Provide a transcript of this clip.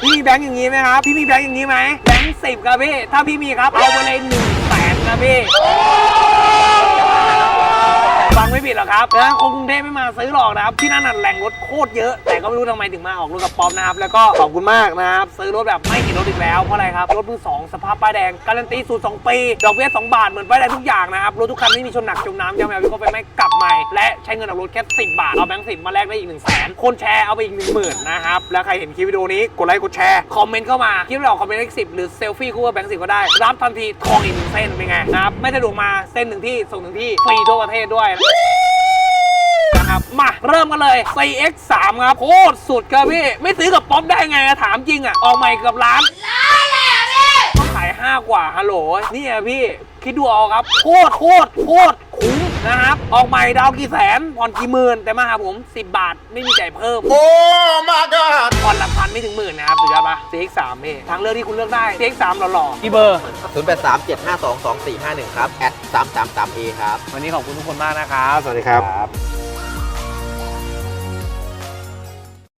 พี่มีแบงค์อย่างนี้ไหมครับ พี่มีแบงค์อย่างนี้ไหมแบงค์สิบครับพี่ ถ้าพี่มีครับเอาไปเลยหนึ่งแสนครับพี่ ผิดหรอกครับนะคนกรุงเทพไม่มาซื้อหรอกนะครับ ที่นั่นน่ะแหล่งรถโคตรเยอะ แต่ก็ไม่รู้ทำไมถึงมาออกรถกับป๊อปนะครับ แล้วก็ขอบคุณมากนะครับ ซื้อรถแบบไม่ติดรถอีกแล้ว เพราะอะไรครับ รถมือสองสภาพป้ายแดง การันตีสูตรสองปี ดอกเบี้ยสองบาท เหมือนป้ายแดงทุกอย่างนะครับ รถทุกคันไม่มีชนหนักจมน้ำยำแมวที่เขาไปไม่กลับใหม่ และใช้เงินออกรถแค่10บาท เอาแบงค์สิบมาแลกได้อีก1นึ่งแสนคนแชร์เอาไปอีก1 0,000นนะครับ แล้วใครเห็นคลิปวิดีโอนี้ กดไลค์ กดแชร์ คอมเมนต์เข้ามา คลิปเราคอมเมนต์เลขสิบหรือเซลฟี่คู่กับแบงค์สิบก็ได้ รับทันทีทองอีกหนึ่งเส้นเป็นไงนะครับ ไม่สะดวกมาเส้นหนึ่งที่ส่งถึงที่ฟรีทั่วประเทศด้วย นะครับ มาเริ่มกันเลย CX3 ครับโคตรสุดครับพี่ ไม่ซื้อกับป๊อปได้ไงอะถามจริงอะออกใหม่เกือบล้านต้องขาย 5 กว่าฮัลโหลนี่อะพี่ คิดดูเอาครับ โคตรโคตรโคตรคุ้มนะครับ ออกใหม่ดาวกี่แสนผ่อนกี่หมื่นแต่มาหาผม 10 บาทไม่มีจ่ายเพิ่ม Oh my god! ผ่อนละพันไม่ถึงหมื่นนะครับสุดยอดปะ CX3 พี่ทางเลือกที่คุณเลือกได้ CX3 หล่อๆกี่เบอร์ 0 8 3 7 5 2 2 4 5 1 ครับ แอด333 a ครับ วันนี้ขอบคุณทุกคนมากนะครับ สวัสดีครับ